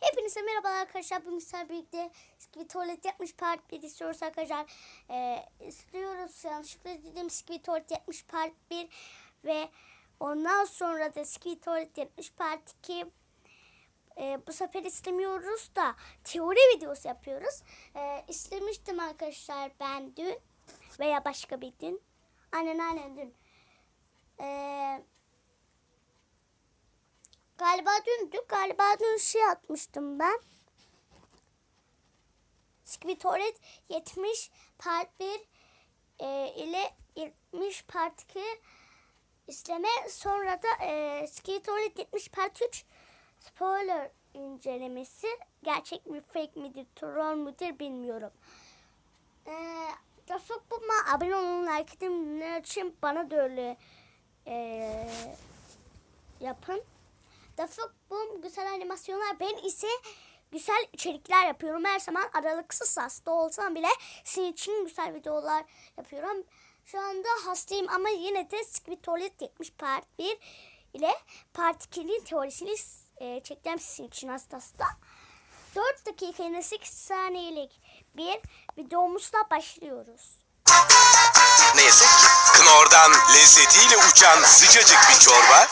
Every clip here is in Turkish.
Hepinize merhaba arkadaşlar. Bugün sizlerle birlikte bir tuvalet yapmış part 1 istiyoruz arkadaşlar. Ee, istiyoruz yanlışlıkla dedim bir tuvalet yapmış part 1 ve ondan sonra da bir tuvalet yapmış part 2 ee, bu sefer istemiyoruz da teori videosu yapıyoruz. Ee, istemiştim arkadaşlar ben dün veya başka bir gün. Aynen dün. Eee Galiba dündü. Galiba dün şey atmıştım ben. Skvitoret 70 part 1 e, ile 70 part 2 isteme. Sonra da e, Skvitoret 70 part 3 spoiler incelemesi. Gerçek mi fake midir, troll müdür bilmiyorum. Eee da Futbol'a abone olun, like edin. İçin bana da öyle eee yapın. Da Boom güzel animasyonlar. Ben ise güzel içerikler yapıyorum. Her zaman aralıksız hasta olsam bile sizin için güzel videolar yapıyorum. Şu anda hastayım ama yine de Squid Tuvalet 70 part 1 ile part 2'nin teorisini e, çekeceğim sizin için hasta hasta. 4 dakika yine 8 saniyelik bir videomuzla başlıyoruz. Ne yazık ki Knorr'dan lezzetiyle uçan sıcacık bir çorba,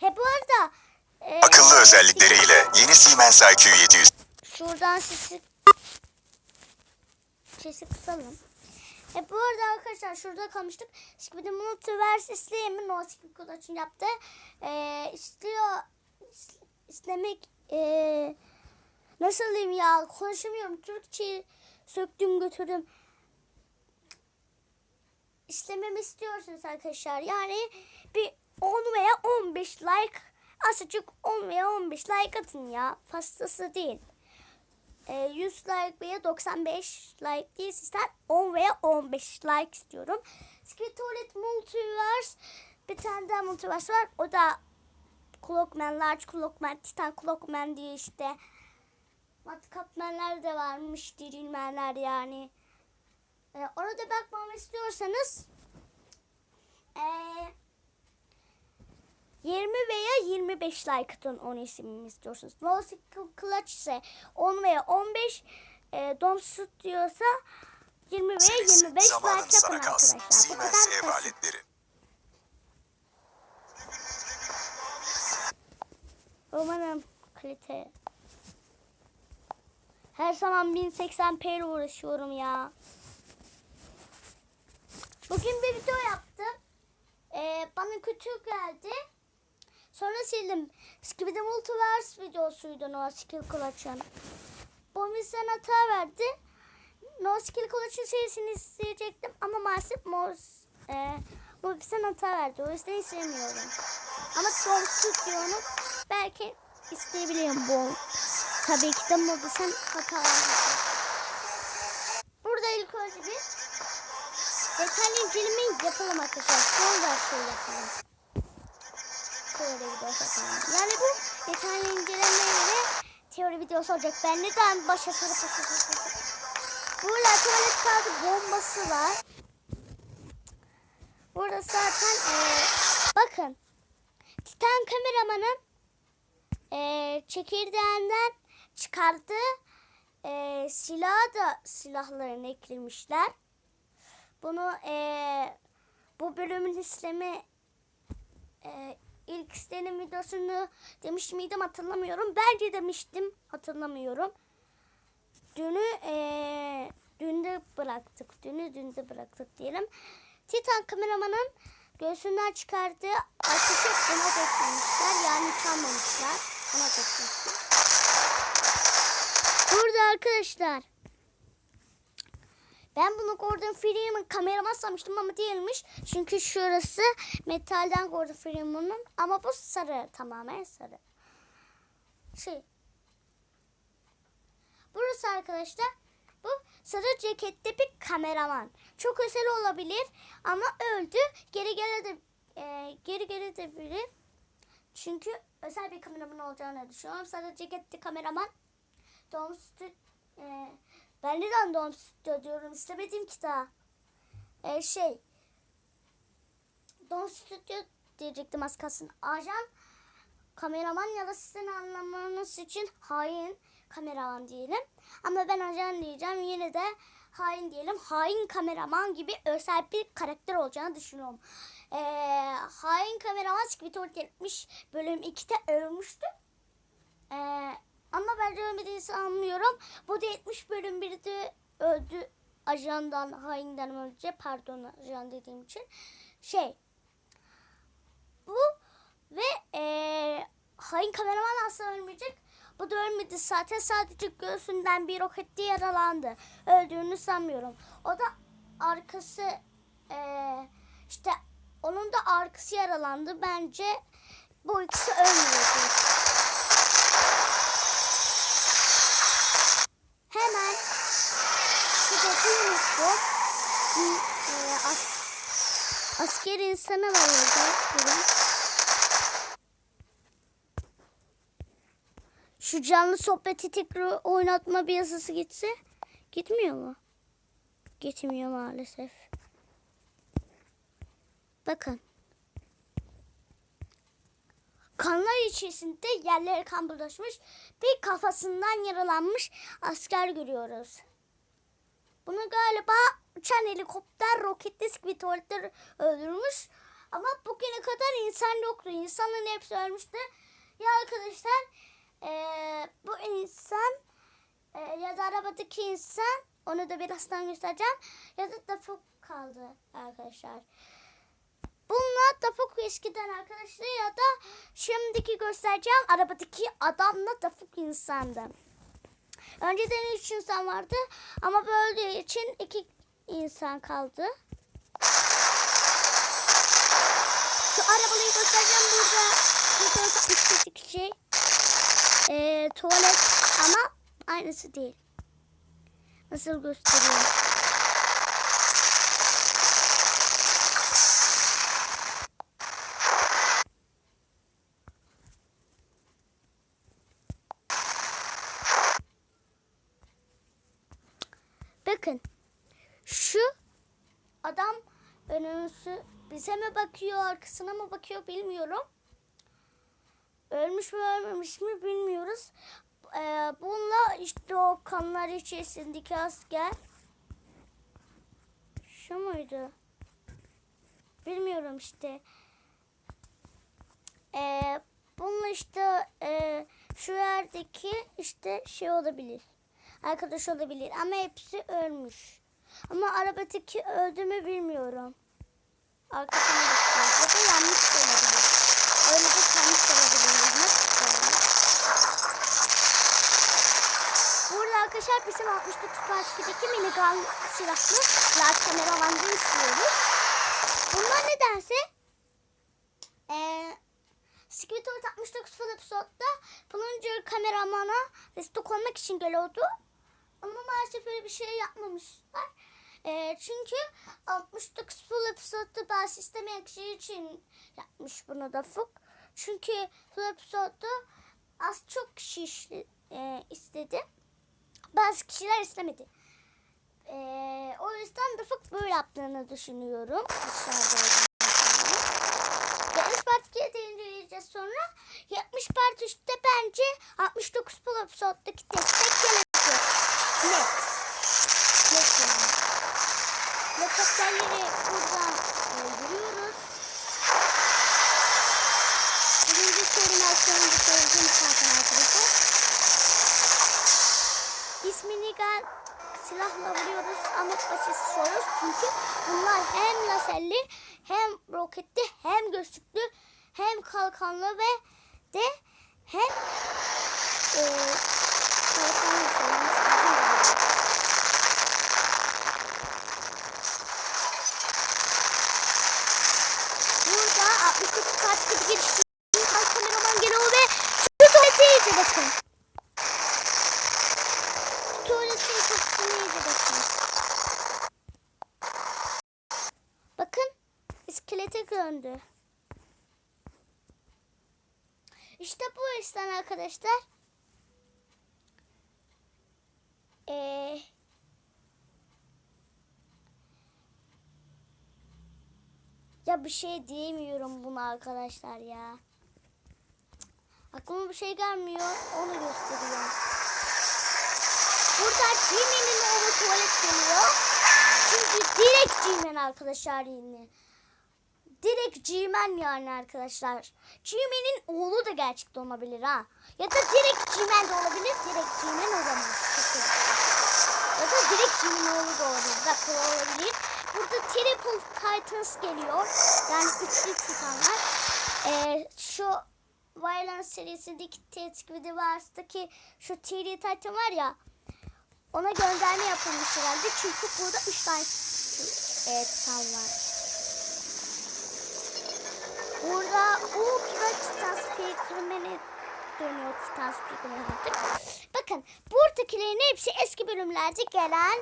He bu arada e, akıllı özellikleriyle yeni Siemens IQ 700 Şuradan sesi sesi kısalım. E bu arada arkadaşlar şurada kalmıştık. Şimdi Multiverse isteyemin o için yaptı. E, istiyor is- istemek e, nasıl diyeyim ya konuşamıyorum. Türkçe söktüm götürdüm. İstememi istiyorsunuz arkadaşlar. Yani bir 10 veya 15 like azıcık 10 veya 15 like atın ya. Fazlası değil. Ee, 100 like veya 95 like değil sizden 10 veya 15 like istiyorum. Squid Multiverse bir tane daha Multiverse var. O da Clockman, Large Clockman, Titan Clockman diye işte. Matkapmenler de varmış, dirilmenler yani. Ee, orada bakmamı istiyorsanız ee, 20 veya 25 like atın onu isimimi istiyorsunuz. No Clutch ise 10 veya 15 e, Domsut diyorsa 20 veya 25 zamanın like yapın arkadaşlar. Bu kadar basit. Umarım kalite. Her zaman 1080p ile uğraşıyorum ya. Bugün bir video yaptım. Ee, bana kötü geldi. Sonra sildim. Skibidi Multiverse videosuydu No Skill Collection. Bu bizden hata verdi. No Skill Collection serisini isteyecektim ama maalesef Mos e, bu bizden hata verdi. O yüzden istemiyorum. Ama Tom Studio'nu belki isteyebilirim bu. Tabii ki de Mobisen hata verdi. Burada ilk önce bir detaylı incelemeyi yapalım arkadaşlar. Sonra şey yapalım. Teori videosu yapalım. Yani bu detaylı incelemeyle teori videosu olacak. Ben neden başa sarıp Burada tuvalet kağıdı bombası var. Burada zaten eee, bakın Titan kameramanın eee çekirdeğinden çıkardığı eee silahı da silahlarını eklemişler. Bunu eee, bu bölümün istemi eee, ilk istenim videosunu demiş miydim hatırlamıyorum. Bence demiştim hatırlamıyorum. Dünü eee dünde bıraktık. Dünü dünde bıraktık diyelim. Titan kameramanın göğsünden çıkardığı ateşi ona dökmemişler. Yani çalmamışlar. Ona dökmüşler. Burada arkadaşlar ben bunu Gordon Freeman kameraman sanmıştım ama değilmiş. Çünkü şurası metalden Gordon Freeman'ın ama bu sarı tamamen sarı. Şey. Burası arkadaşlar bu sarı ceketli bir kameraman. Çok özel olabilir ama öldü. Geri gelebilir. E, geri gelebilir. Çünkü özel bir kameraman olacağını düşünüyorum. Sarı ceketli kameraman. Dom Stü- e, ben neden Dom Stüdyo diyorum istemedim ki daha. E, şey Dom Stüdyo diyecektim az kalsın. Ajan kameraman ya da sizin anlamanız için hain kameraman diyelim. Ama ben ajan diyeceğim yine de hain diyelim. Hain kameraman gibi özel bir karakter olacağını düşünüyorum. Ee, hain kameraman Squidward 70 bölüm 2'de ölmüştü. Ee, ama ben ölmediğini sanmıyorum. Bu da 70 bölüm 1'de öldü. Ajandan, hainden önce. Pardon ajan dediğim için. Şey. Bu ve eee hain kameraman asla ölmeyecek. Bu da ölmedi zaten. Sadece göğsünden bir roketle yaralandı. Öldüğünü sanmıyorum. O da arkası eee, işte onun da arkası yaralandı. Bence bu ikisi ölmeyecek. Hemen şu dediğimiz bu. Bir, e, as, asker insanı var orada. Şu canlı sohbeti tekrar oynatma bir yasası gitse gitmiyor mu? Gitmiyor maalesef. Bakın. Kanlar içerisinde yerlere kan bulaşmış bir kafasından yaralanmış asker görüyoruz. Bunu galiba uçan helikopter roketli skvitoritler öldürmüş. Ama bugüne kadar insan yoktu. İnsanların hepsi ölmüştü. Ya arkadaşlar eee, bu insan eee, ya da arabadaki insan onu da birazdan göstereceğim. Ya da dafuk kaldı arkadaşlar. Bunlar Dafuk eskiden arkadaşlar ya da şimdiki göstereceğim arabadaki adamla Dafuk insandı. Önceden üç insan vardı ama böldüğü için iki insan kaldı. Şu arabayı göstereceğim burada. Burada satmış şey. Ee, tuvalet ama aynısı değil. Nasıl göstereyim? Bakın. Şu adam önümüzü bize mi bakıyor, arkasına mı bakıyor bilmiyorum. Ölmüş mü ölmemiş mi bilmiyoruz. Ee, bununla işte o kanlar içerisindeki asker. Şu muydu? Bilmiyorum işte. Ee, bununla işte e, şu yerdeki işte şey olabilir. Arkadaş olabilir ama hepsi ölmüş. Ama arabadaki öldü mü bilmiyorum. Arkasına bakacağız. Ya da yanlış olabilir. Öyle de yanlış olabilir. Burada arkadaşlar bizim 69 Parti'deki minigun silahlı large kameramanını istiyoruz. Bunlar nedense eee Squidward 69 full episode'da Plunger kameramana destek olmak için geliyordu. Ama maalesef öyle bir şey yapmamışlar. Eee, çünkü 69 full episode'da bazı istemeyen kişi için yapmış bunu da Fuk. Çünkü full episode'da az çok kişi işle- eee, istedi. Bazı kişiler istemedi. Eee, o yüzden de Fuk böyle yaptığını düşünüyorum. Ve 70 part 2'ye de inceleyeceğiz sonra. 70 part 3'te bence 69 full episode'daki destek gelecek. Net. Helikopterleri buradan öldürüyoruz. Birinci aslında söylediğim zaten arkadaşlar. Biz minigun silahla vuruyoruz ama basit soruyoruz çünkü bunlar hem laserli hem roketli hem gözlüklü hem kalkanlı ve de hem e, kalkanlı söylemiş. Burada 69 kart gibi geliştirdiğim kalk kameraman geliyor ve şu tuvalete iyice bakın. Şu tuvaletin kapısına iyice bakın. Bakın iskelete döndü. İşte bu yüzden arkadaşlar. Ee, ya bir şey diyemiyorum buna arkadaşlar ya. Aklıma bir şey gelmiyor. Onu gösteriyor. Burada Jimmy'nin oğlu tuvalet geliyor. Çünkü direkt Jimmy'nin arkadaşlar yine. Direkt G-Man yani arkadaşlar. G-Man'in oğlu da gerçekten olabilir ha. Ya da direkt G-Man de olabilir. Direkt G-Man olamaz. Ya da direkt G-Man oğlu da olabilir. O olabilir. Triple Titans geliyor. Yani üçlü titanlar. Ee, şu Violence serisindeki Ted Squid Wars'taki şu 3D Titan var ya. Ona gönderme yapılmış herhalde. Çünkü burada üç tane e, titan var. Burada Ultra Titan Speakerman'e dönüyor Titan Speakerman artık. Bakın buradakilerin hepsi eski bölümlerde gelen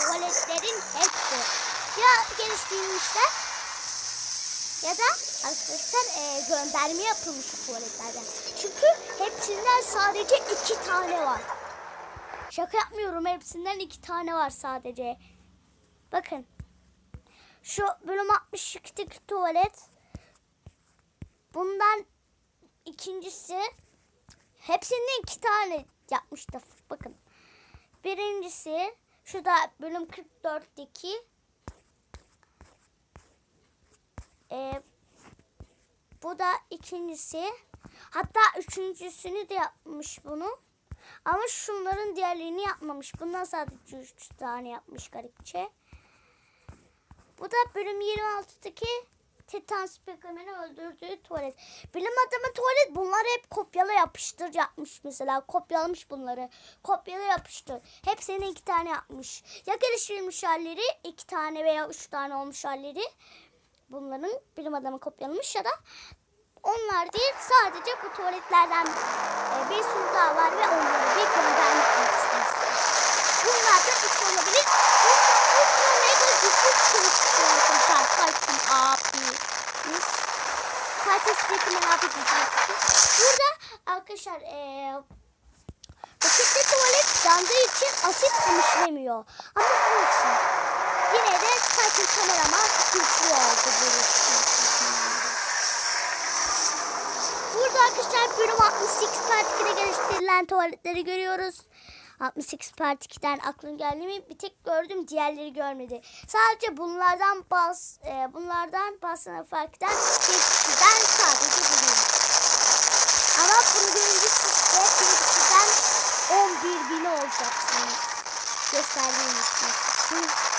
tuvaletlerin hepsi. Ya geliştirilmişler ya da arkadaşlar e, gönderme yapılmış tuvaletlerden. Çünkü hepsinden sadece iki tane var. Şaka yapmıyorum hepsinden iki tane var sadece. Bakın. Şu bölüm 62'deki tuvalet. Bundan ikincisi hepsinden iki tane yapmıştı. Bakın. Birincisi şu da bölüm 44'teki ee, bu da ikincisi. Hatta üçüncüsünü de yapmış bunu. Ama şunların diğerlerini yapmamış. Bundan sadece üç tane yapmış garipçe. Bu da bölüm 26'daki Titan Speakerman'ı öldürdüğü tuvalet. Bilim adamı tuvalet bunları hep kopyala yapıştır yapmış mesela. Kopyalamış bunları. Kopyala yapıştır. Hepsini iki tane yapmış. Ya geliştirilmiş halleri iki tane veya üç tane olmuş halleri. Bunların bilim adamı kopyalamış ya da onlar değil sadece bu tuvaletlerden e, bir sürü daha var ve onları bir göndermek istiyoruz. Bunlar da üç olabilir. Burada ultra mega güçlü çalışıyor arkadaşlar. Titan abi. Biz Titan Speakerman abi diyeceğiz. Burada arkadaşlar e, Paketli tuvalet yandığı için asit işlemiyor. Ama olsun. Yine de Güçlü oldu bu Burada arkadaşlar bölüm 68 part 2'de geliştirilen tuvaletleri görüyoruz. 68 part 2'den aklın geldi mi? Bir tek gördüm diğerleri görmedi. Sadece bunlardan baz, e, bunlardan bazısına fark eden bir kişiden sadece biliyorum. Ama bunu görünce siz de bir kişiden 11 bin olacaksınız. Gösterdiğim için. Hı.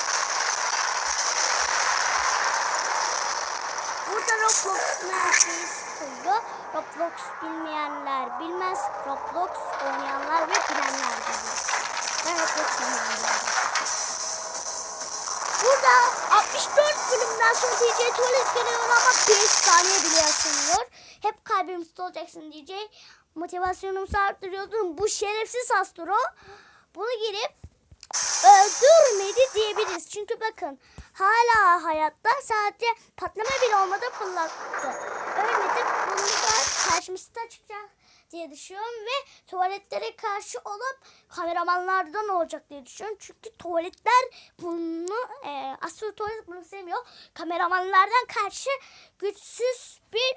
Burada Roblox merkezi koyuyor. Roblox bilmeyenler bilmez. Roblox oynayanlar ve bilenler bilir. Ben Roblox oynayanlar. Burada 64 bölümden sonra DJ tuvalet geliyor ama 5 saniye bile yaşanıyor. Hep kalbimizde olacaksın DJ. Motivasyonumu arttırıyordum. Bu şerefsiz Astro. Bunu girip öldürmedi diyebiliriz. Çünkü bakın hala hayatta sadece patlama bile olmadı fırlattı. Ölmedi. Bunu da karşımıza çıkacak diye düşünüyorum ve tuvaletlere karşı olup kameramanlardan olacak diye düşünüyorum. Çünkü tuvaletler bunu e, aslında tuvalet bunu sevmiyor. Kameramanlardan karşı güçsüz bir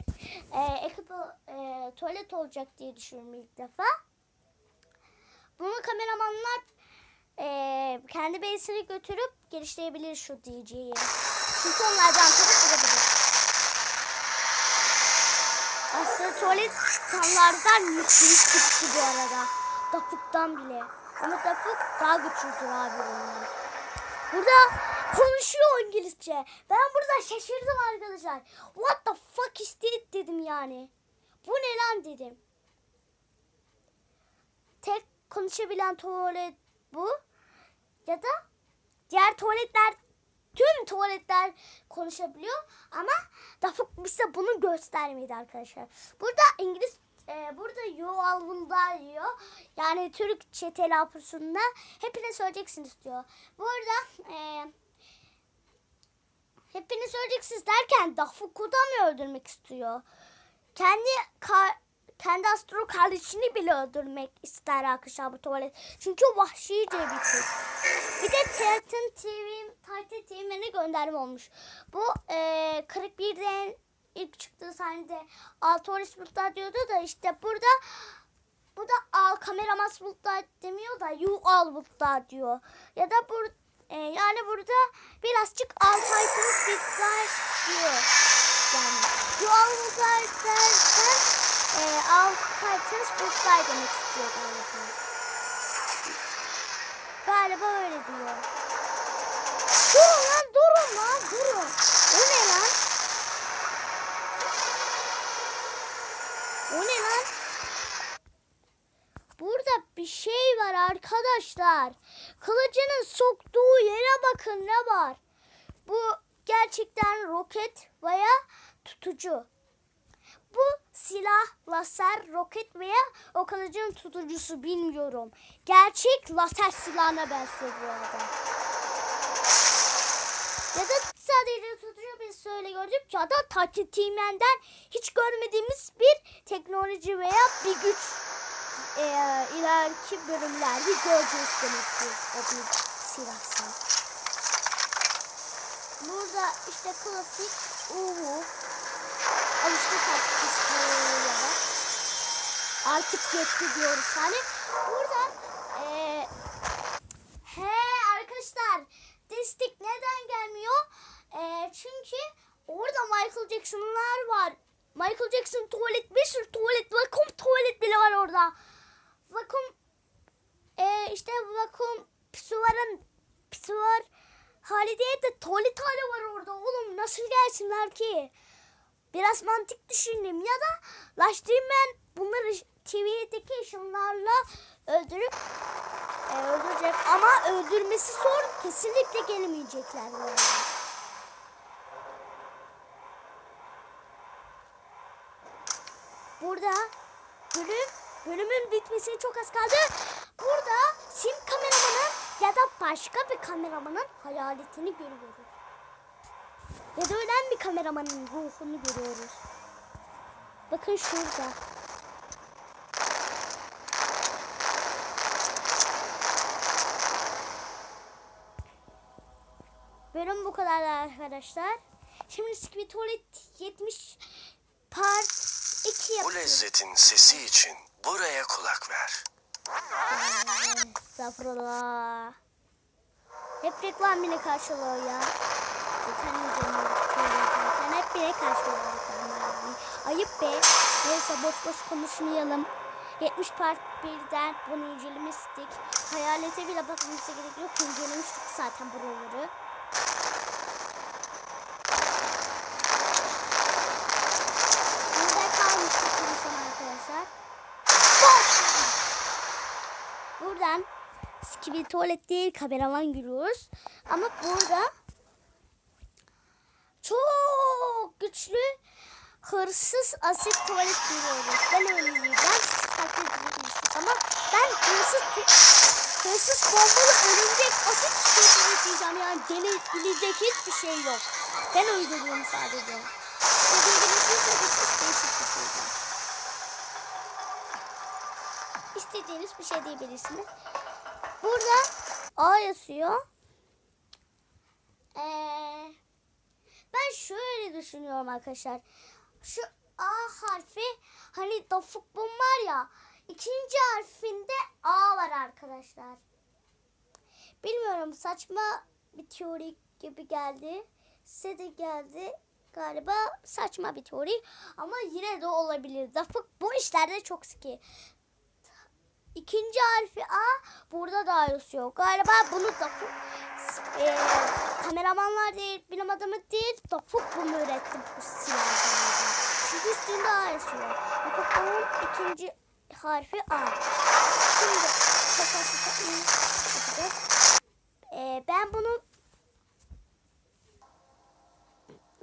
e, ekip e, tuvalet olacak diye düşünüyorum ilk defa. Bunu kameramanlar e, kendi base'ine götürüp geliştirebilir şu DJ'yi. Çünkü onlardan tabii Aslında tuvalet tanlardan müthiş güçlü bu arada. Dafuk'tan bile. Ama Dafuk daha güçlüdür abi ondan. Burada konuşuyor İngilizce. Ben burada şaşırdım arkadaşlar. What the fuck is this dedim yani. Bu ne lan dedim. Tek konuşabilen tuvalet bu. Ya da diğer tuvaletler tüm tuvaletler konuşabiliyor ama Dafuk bize bunu göstermedi arkadaşlar. Burada İngiliz e, burada yo alvunda diyor. Yani Türkçe telaffuzunda hepiniz söyleyeceksiniz diyor. Burada e, hepiniz söyleyeceksiniz derken Dafuk'u da mı öldürmek istiyor? Kendi ka- kendi astro kardeşini bile öldürmek ister arkadaşlar bu tuvalet. Çünkü vahşice bir tür. Bir de Titan TV, Titan TV'ne gönderme olmuş. Bu e, 41'den ilk çıktığı sahnede Altoris bulutlar diyordu da işte burada bu da al kameraman bulutlar demiyor da you al bulutlar diyor. Ya da bur e, yani burada birazcık al Titans diyor. Yani you al bulutlar e, al Titans bulutlar demek istiyor galiba. Galiba öyle diyor. Durun lan durun lan durun. O ne lan? O ne lan? Burada bir şey var arkadaşlar. Kılıcının soktuğu yere bakın ne var. Bu gerçekten roket veya tutucu. Bu silah, laser, roket veya o kılıcın tutucusu bilmiyorum. Gerçek laser silahına benziyor bu arada. Ya da sadece tutucu biz öyle gördük ya da Tatimen'den hiç görmediğimiz bir teknoloji veya bir güç e, ileriki bölümlerde göreceğiz demektir o bir silahsa. Burada işte klasik uhu alıştık artık. Artık yetti diyoruz hani. Burada e, he arkadaşlar destek neden gelmiyor? E, çünkü orada Michael Jackson'lar var. Michael Jackson tuvalet bir sürü tuvalet vakum tuvalet bile var orada. Vakum e, işte vakum pisuvarın pisuvar hali değil de tuvalet hali var orada. Oğlum nasıl gelsinler ki? Biraz mantık düşündüm ya da Laştırmen bunları TV'deki ışınlarla öldürüp e, öldürecek ama öldürmesi zor kesinlikle gelemeyecekler bu. Burada bölüm bölümün bitmesine çok az kaldı. Burada sim kameramanın ya da başka bir kameramanın hayaletini görüyoruz. Ya da ölen bir kameramanın ruhunu görüyoruz. Bakın şurada. Bölüm bu kadar arkadaşlar. Şimdi Squid Tuvalet 70 part 2 Bu yapıyoruz. lezzetin sesi için buraya kulak ver. Estağfurullah. Hep reklam beni karşılıyor ya. Mi karşılıyor reklamlar. Ayıp be. Neyse boş boş konuşmayalım. 70 part 1'den bunu incelemiştik. Hayalete bile bakmamıza gerek yok. İncelemiştik zaten buraları. Burada kalmıştık en son arkadaşlar. Buradan Skibi tuvalet değil kameraman giriyoruz. Ama burada çok güçlü hırsız asit tuvalet görüyoruz. Ben öyle yiyeceğim. Siz farklı bilirsiniz. Ama ben hırsız hırsız bombalı örümcek asit tuvalet yiyeceğim. Yani denebilecek hiçbir şey yok. Ben uyduruyorum sadece. Dediğim gibi siz bir şey. İstediğiniz bir şey diyebilirsiniz. Burada A yazıyor. Ee, ben şöyle düşünüyorum arkadaşlar. Şu A harfi hani dafuk bum var ya. ikinci harfinde A var arkadaşlar. Bilmiyorum saçma bir teori gibi geldi. Size de geldi. Galiba saçma bir teori ama yine de olabilir. Dafuk bu işlerde çok sıkı. İkinci harfi A burada da yazıyor. Galiba bunu da e, kameramanlar değil, bilim adamı değil, Dafuk bunu üretti bu silahı. Çünkü üstünde A yazıyor. Dafuku'nun ikinci harfi A. Şimdi kafası yapacağız. E, ben bunu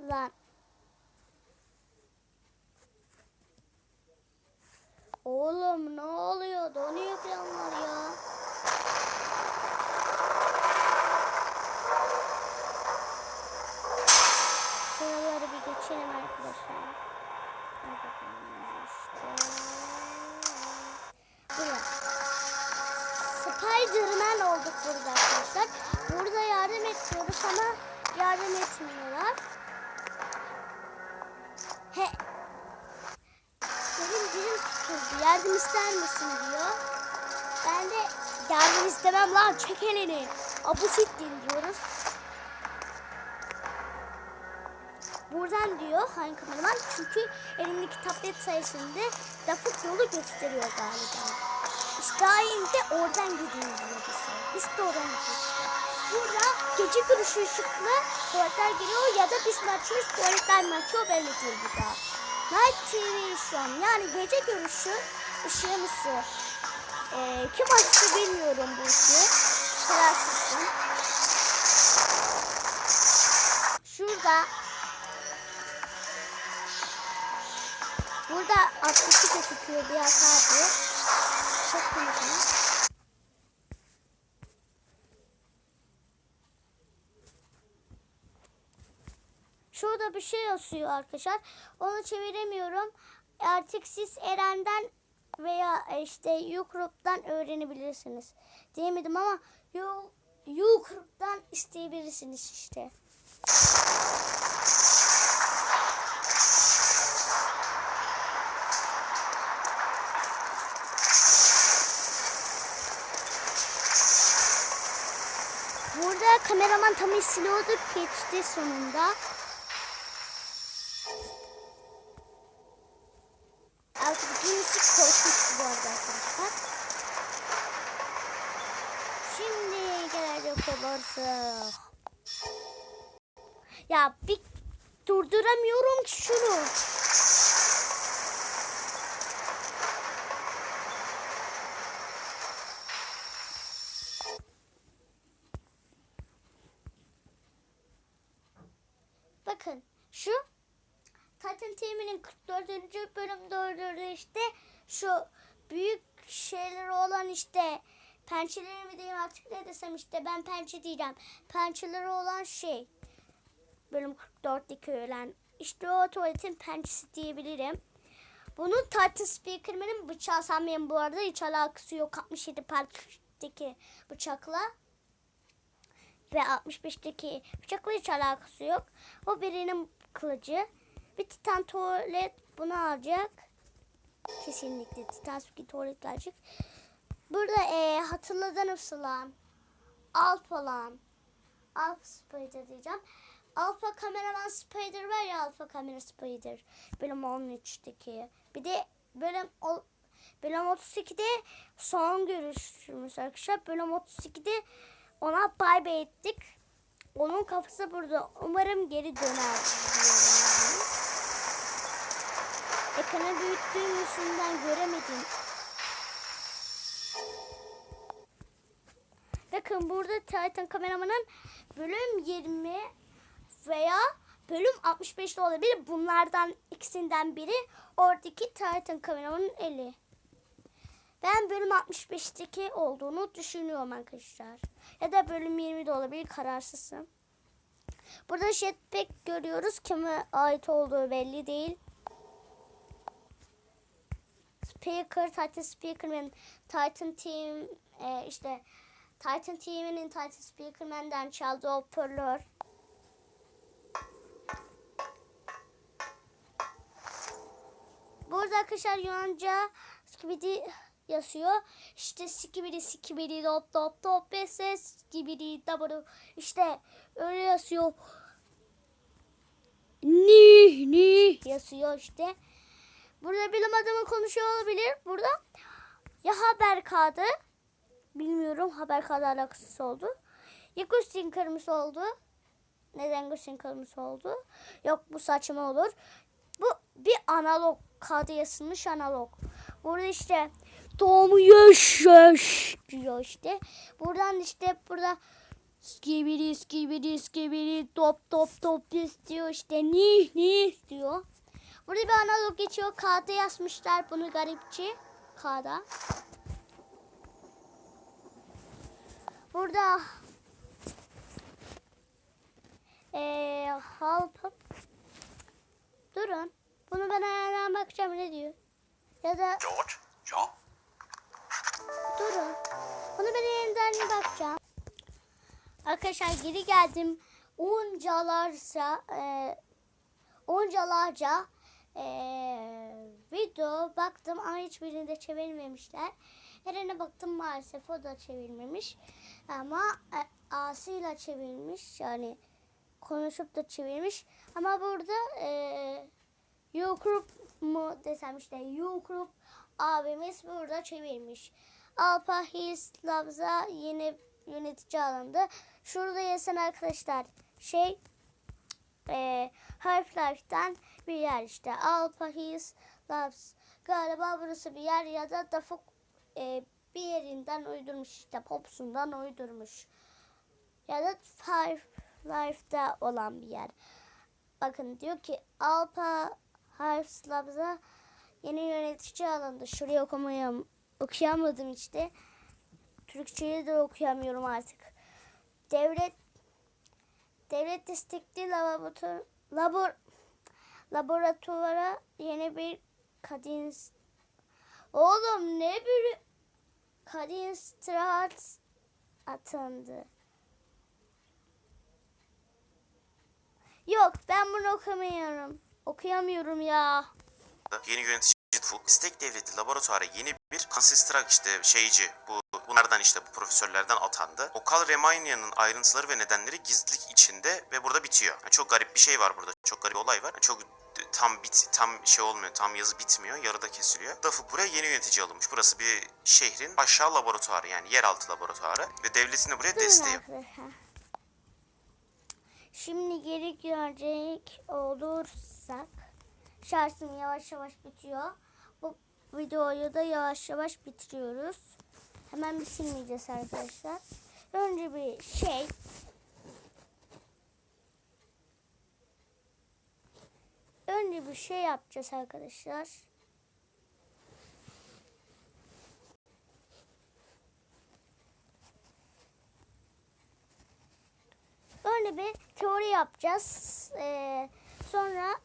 lan Oğlum ne oluyor? Donuyor planlar ya. Şuraları bir geçelim arkadaşlar. İşte. Spiderman olduk burada arkadaşlar. Burada yardım ediyoruz ama yardım etmiyorlar. Yardım ister misin diyor. Ben de yardım istemem lan çek elini. Abusit diyoruz. Buradan diyor hangi kameraman çünkü elindeki tablet sayesinde dafık yolu gösteriyor galiba. İşte de oradan gidiyor diyor bize. Biz de oradan gidiyoruz. Burada gece görüşü ışıklı tuvaletler geliyor ya da biz açıyoruz tuvaletler mi açıyor belli değil burada. Night TV şu an yani gece görüşü ışığımızı. Ee, kim açtı bilmiyorum bu işi. Kararsızım. Şurada Burada 62 gözüküyor bir hata bu. Çok konuşma. Şurada bir şey yazıyor arkadaşlar. Onu çeviremiyorum. Artık siz Eren'den veya işte YouTube'dan öğrenebilirsiniz. Diyemedim ama You- YouTube'dan isteyebilirsiniz işte. Burada kameraman tam siliyordu geçti sonunda. Artık birisi korkunç bu arada arkadaşlar. Şimdi olursak. Ya bir durduramıyorum ki şunu. Bakın şu Titan TV'nin 44. bölüm 4'ü işte şu büyük şeyleri olan işte pençeleri mi diyeyim artık ne desem işte ben pençe diyeceğim. Pençeleri olan şey bölüm 44'teki ölen işte o tuvaletin pençesi diyebilirim. Bunun Titan Speaker'ın bıçağı sanmayın bu arada hiç alakası yok 67 parçadaki bıçakla ve 65'teki bıçakla hiç alakası yok. O birinin kılıcı. Bir titan tuvalet bunu alacak. Kesinlikle titan suki tuvalet gelecek. Burada e, hatırladınız lan. Alp olan. Alp Spider diyeceğim. Alfa kameraman Spider var ya Alfa kamera Spider. Bölüm 13'teki. Bir de bölüm bölüm 32'de son görüşümüz arkadaşlar. Bölüm 32'de ona bay bay ettik. Onun kafası burada. Umarım geri döner. Ekranı büyüttüğüm yüzünden göremedim. Bakın burada Titan kameramanın bölüm 20 veya bölüm 65 de olabilir. Bunlardan ikisinden biri oradaki Titan kameramanın eli. Ben bölüm 65'teki olduğunu düşünüyorum arkadaşlar. Ya da bölüm 20 de olabilir kararsızım. Burada jetpack görüyoruz. Kime ait olduğu belli değil. Speaker, Titan Speakerman, Titan Team, e, işte Titan Team'inin Titan Speakerman'den çaldığı hoparlör. Burada arkadaşlar Yunanca skibidi yazıyor. İşte skibidi skibidi dop dop dop ses skibidi double işte öyle yazıyor. Ni ni yazıyor işte. Burada bilim adamı konuşuyor olabilir. Burada ya haber kağıdı bilmiyorum haber kağıdı alakası oldu. Ya Gustin kırmızı oldu. Neden Gustin kırmızı oldu? Yok bu saçma olur. Bu bir analog kağıda yazılmış analog. Burada işte doğumu yaş yaş diyor işte. Buradan işte burada skibidi skibidi skibidi top top top diyor işte ni ni diyor. Burada bir analog geçiyor. Kağıda yazmışlar bunu garipçi. Kağıda. Burada eee halp Durun. Bunu ben ayağına bakacağım ne diyor. Ya da George? John? durun. Bunu ben yeniden bakacağım. Arkadaşlar geri geldim. Oncalarca e, oncalarca Ee, video baktım ama hiçbirini de çevirmemişler. Eren'e baktım maalesef o da çevirmemiş. Ama e, ağzıyla çevirmiş. Yani konuşup da çevirmiş. Ama burada e, Yukrup mu desem işte Yukrup abimiz burada çevirmiş. Alpa Hills Labs'a yeni yönetici alındı. Şurada yazan arkadaşlar şey e, Half-Life'den bir yer işte. Alpa Hills Labs. Galiba burası bir yer ya da Dafuk e, bir yerinden uydurmuş işte Popsun'dan uydurmuş. Ya da Half-Life'da olan bir yer. Bakın diyor ki Alpa Half Labs'a yeni yönetici alındı. Şuraya okumayam okuyamadım işte. Türkçeyi de okuyamıyorum artık. Devlet devlet destekli laboratuvar labor laboratuvara yeni bir kadins Oğlum ne bir kadinstrat atandı. Yok ben bunu okumuyorum. Okuyamıyorum ya. yeni yönetici Dufuk, istek devleti laboratuvara yeni bir Ancestral işte şeyci bu bunlardan işte bu profesörlerden atandı. Okal Remania'nın ayrıntıları ve nedenleri gizlilik içinde ve burada bitiyor. Yani çok garip bir şey var burada. Çok garip bir olay var. Yani çok tam bit tam şey olmuyor. Tam yazı bitmiyor. Yarıda kesiliyor. Dafuk buraya yeni yönetici alınmış. Burası bir şehrin aşağı laboratuvarı yani yeraltı laboratuvarı ve devletin de buraya desteği. Şimdi geri görecek olursak şarjım yavaş yavaş bitiyor. Bu videoyu da yavaş yavaş bitiriyoruz. Hemen bir silmeyeceğiz arkadaşlar. Önce bir şey Önce bir şey yapacağız arkadaşlar. Öyle bir teori yapacağız. Ee, sonra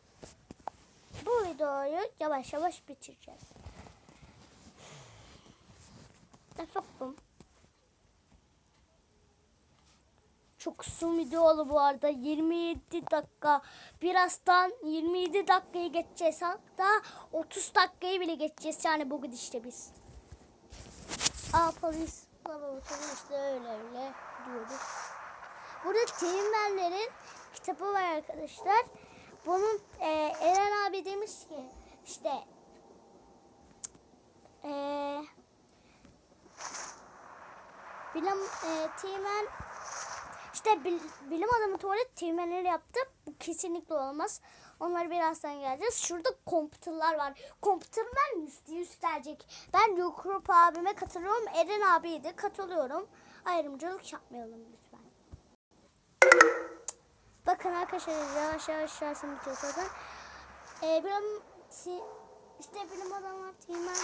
bu videoyu yavaş yavaş bitireceğiz. Efendim. Çok uzun video oldu bu arada. 27 dakika. Birazdan 27 dakikayı geçeceğiz. Hatta 30 dakikayı bile geçeceğiz. Yani bugün işte biz. Aa polis. Laboratuvarı işte öyle öyle diyoruz. Burada Teğmenlerin kitabı var arkadaşlar. Bunun e, Eren abi demiş ki işte e, bilim e, Teğmen işte bil- bilim adamı tuvalet teğmenleri yaptı. Bu kesinlikle olmaz. Onları birazdan geleceğiz. Şurada kompütürler var. Kompütürler yüzde yüz gelecek. Ben Yukrup abime katılıyorum. Eren abiye de katılıyorum. Ayrımcılık yapmayalım lütfen. Bakın arkadaşlar yavaş yavaş şarjım bitiyor zaten. Ee, bilim, ti- işte bilim adamlar teğmen.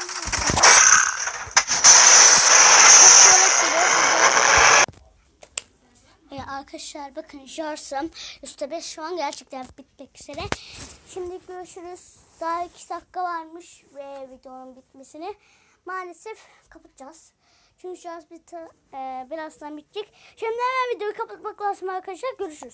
Ee, arkadaşlar bakın şarjım üstte 5 şu an gerçekten bitmek üzere. Şimdi görüşürüz. Daha 2 dakika varmış ve videonun bitmesine. Maalesef kapatacağız. Çünkü şarj bitti, e, birazdan bitecek. Şimdi hemen videoyu kapatmak lazım arkadaşlar. Görüşürüz.